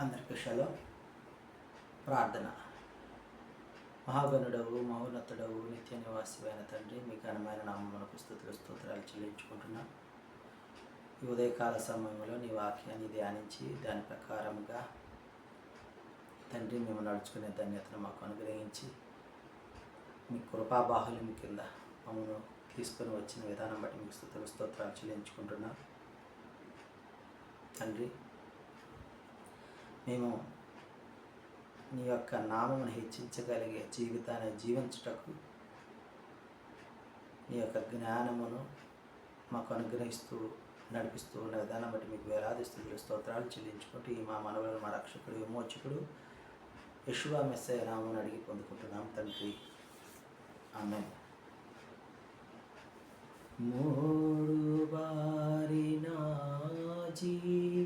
అందరికీ షలో ప్రార్థన. మహాగణుడవు మహోన్నతుడవు నిత్య నివాసివైన తండ్రి మీ ఘనమైన నామమునకు స్థుతులు స్తోత్రాలు చెల్లించుకుంటున్నా. ఈ ఉదయకాల సమయంలో నీ వాక్యాన్ని ధ్యానించి దాని ప్రకారముగా తండ్రి మేము నడుచుకునే ధన్యతను మాకు అనుగ్రహించి మీ కృపాబాహుల్యం కింద మమ్మల్ని తీసుకొని వచ్చిన విధానం బట్టి మీకు స్థుతులు స్తోత్రాలు చెల్లించుకుంటున్నా. తండ్రి మేము నీ యొక్క నామమును హెచ్చించగలిగే జీవితాన్ని జీవించుటకు నీ యొక్క జ్ఞానమును మాకు అనుగ్రహిస్తూ నడిపిస్తూ ఉన్న విధానం బట్టి మీకు వేలాది స్థుతులు స్తోత్రాలు చెల్లించుకుంటూ ఈ మా మనవులను మా రక్షకుడు విమోచకుడు యశువా మెస్సయ నామని అడిగి పొందుకుంటున్నాం తండ్రి. ఆమె మూడు జీ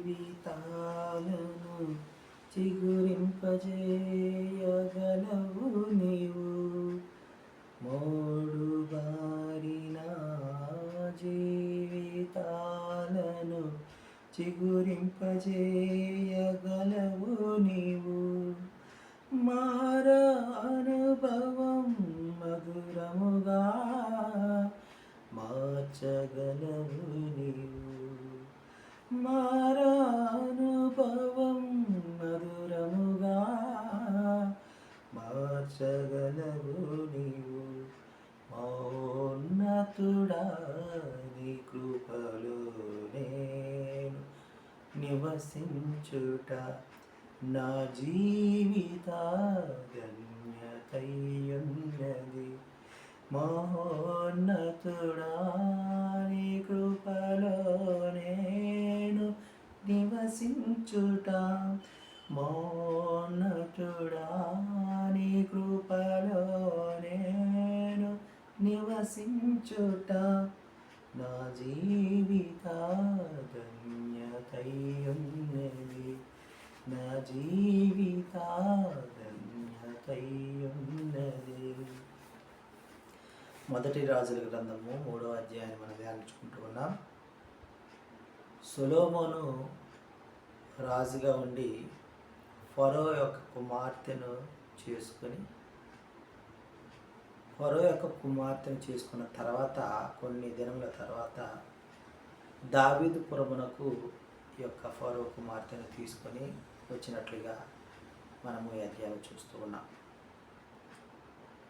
జీవితాలను చిగురింపజేయగలవు నీవు. మోడు బారిన జీవితాలను చిగురింపజేయగలవు నీవు. మార అనుభవం మధురముగా మార్చగలవు మౌన్నతుడా నీ కృపలో నేను నివసించుట నా జీవిత ధన్యతయున్నది మహోన్నతుడా నీ కృపలో నేను నివసించుట మౌన్నతుడా నీ కృపలో నివసించుట నా జీవిత ధన్యతయున్నది నా జీవిత ధన్యతయున్నది మొదటి రాజుల గ్రంథము మూడో అధ్యాయాన్ని మనం ధ్యానించుకుంటూ ఉన్నాం. సులోమోను రాజుగా ఉండి ఫరో యొక్క కుమార్తెను చేసుకొని ఫరో యొక్క కుమార్తెను చేసుకున్న తర్వాత కొన్ని దినముల తర్వాత దావీదు పురమునకు యొక్క ఫరో కుమార్తెను తీసుకొని వచ్చినట్లుగా మనము ఈ అధ్యాయం చూస్తూ ఉన్నాం.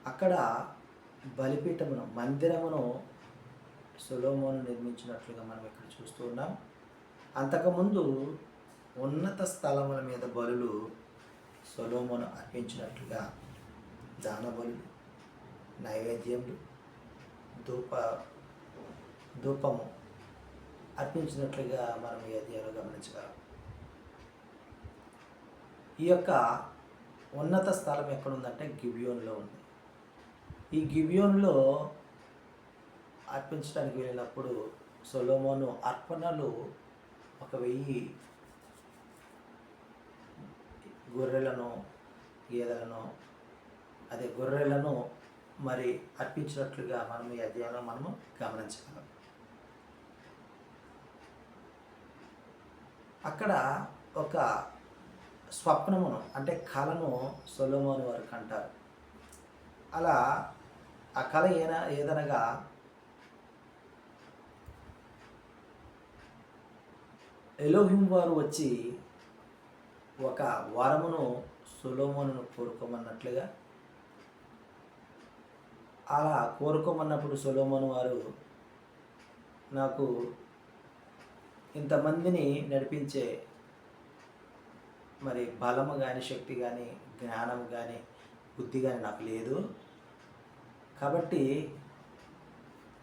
అక్కడ బలిపీఠమును మందిరమును సులోమోను నిర్మించినట్లుగా మనం ఇక్కడ చూస్తూ ఉన్నాం. అంతకుముందు ఉన్నత స్థలముల మీద బలులు సొలోమోను అర్పించినట్లుగా దాన బలులు నైవేద్యములు ధూప ధూపము అర్పించినట్లుగా మనం ఈ అధ్యాయంలో గమనించగలం. ఈ యొక్క ఉన్నత స్థలం ఎక్కడుందంటే గిబియోన్లో ఉంది. ఈ గిబియోన్లో అర్పించడానికి వెళ్ళినప్పుడు సొలోమోను అర్పణలు ఒక వెయ్యి గొర్రెలను గేదెలను అదే గొర్రెలను మరి అర్పించినట్లుగా మనం ఈ అధ్యాయంలో మనము గమనించగలం. అక్కడ ఒక స్వప్నమును అంటే కళను సొలోమోని వారికి అంటారు అలా ఆ కళ ఏన ఏదనగా ఎలోహిం వారు వచ్చి ఒక వరమును సులోమోను కోరుకోమన్నట్లుగా అలా కోరుకోమన్నప్పుడు సొలోమోన్ వారు నాకు ఇంతమందిని నడిపించే మరి బలము కానీ శక్తి కానీ జ్ఞానం కానీ బుద్ధి కానీ నాకు లేదు. కాబట్టి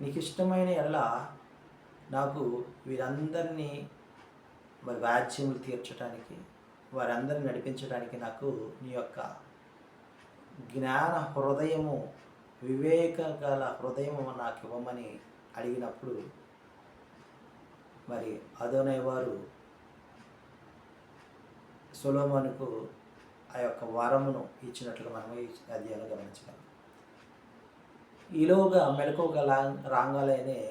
నీకు ఇష్టమైన ఎడల నాకు వీరందరినీ మరి వ్యాజ్యములు తీర్చడానికి వారందరిని నడిపించడానికి నాకు నీ యొక్క జ్ఞాన హృదయము వివేక గల హృదయము నాకు ఇవ్వమని అడిగినప్పుడు మరి అదోనయ్య వారు ఆ యొక్క వరమును ఇచ్చినట్లుగా మనం ఈ అధ్యాయంలో గమనించగలం ఈలోగా మెలకువగా రాగాలనే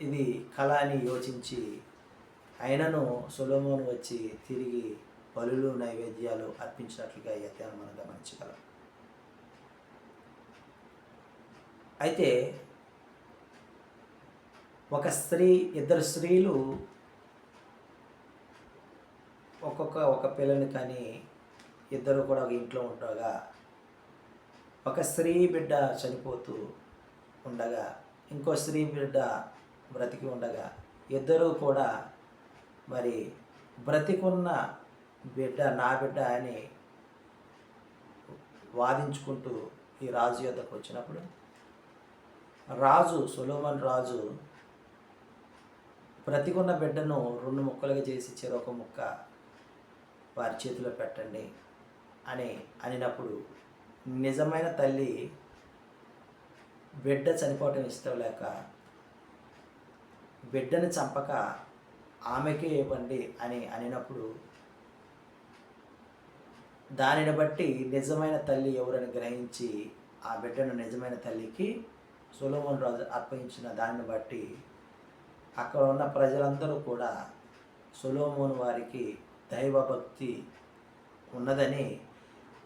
ఇది కళ అని యోచించి అయినను సులోమోను వచ్చి తిరిగి బలులు నైవేద్యాలు అర్పించినట్లుగా ఈ అధ్యాయం మనం గమనించగలం. అయితే ఒక స్త్రీ ఇద్దరు స్త్రీలు ఒక్కొక్క ఒక పిల్లని కానీ ఇద్దరు కూడా ఒక ఇంట్లో ఉండగా ఒక స్త్రీ బిడ్డ చనిపోతూ ఉండగా ఇంకో స్త్రీ బిడ్డ బ్రతికి ఉండగా ఇద్దరూ కూడా మరి బ్రతికున్న బిడ్డ నా బిడ్డ అని వాదించుకుంటూ ఈ రాజు యొద్దకు వచ్చినప్పుడు రాజు సులోమన్ రాజు బ్రతికున్న బిడ్డను రెండు ముక్కలుగా చేసి చెరొక ముక్క వారి చేతిలో పెట్టండి అని అనినప్పుడు నిజమైన తల్లి బిడ్డ చనిపోవటం ఇష్టం లేక బిడ్డని చంపక ఆమెకే ఇవ్వండి అని అనినప్పుడు దానిని బట్టి నిజమైన తల్లి ఎవరని గ్రహించి ఆ బిడ్డను నిజమైన తల్లికి సులోమన్ రాజు అర్పించిన దాన్ని బట్టి అక్కడ ఉన్న ప్రజలందరూ కూడా సులోమోన్ వారికి దైవభక్తి ఉన్నదని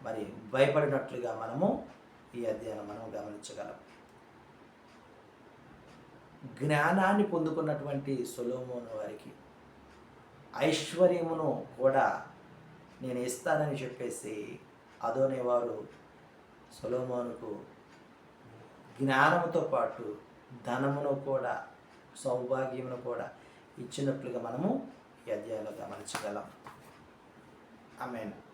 మరి భయపడినట్లుగా మనము ఈ అధ్యయనం మనం గమనించగలం. జ్ఞానాన్ని పొందుకున్నటువంటి సులోమోను వారికి ఐశ్వర్యమును కూడా నేను ఇస్తానని చెప్పేసి అదోనే వారు సొలోమోనుకు జ్ఞానముతో పాటు ధనమును కూడా సౌభాగ్యమును కూడా ఇచ్చినట్లుగా మనము ఈ అధ్యాయంలో గమనించగలం. ఆమెను.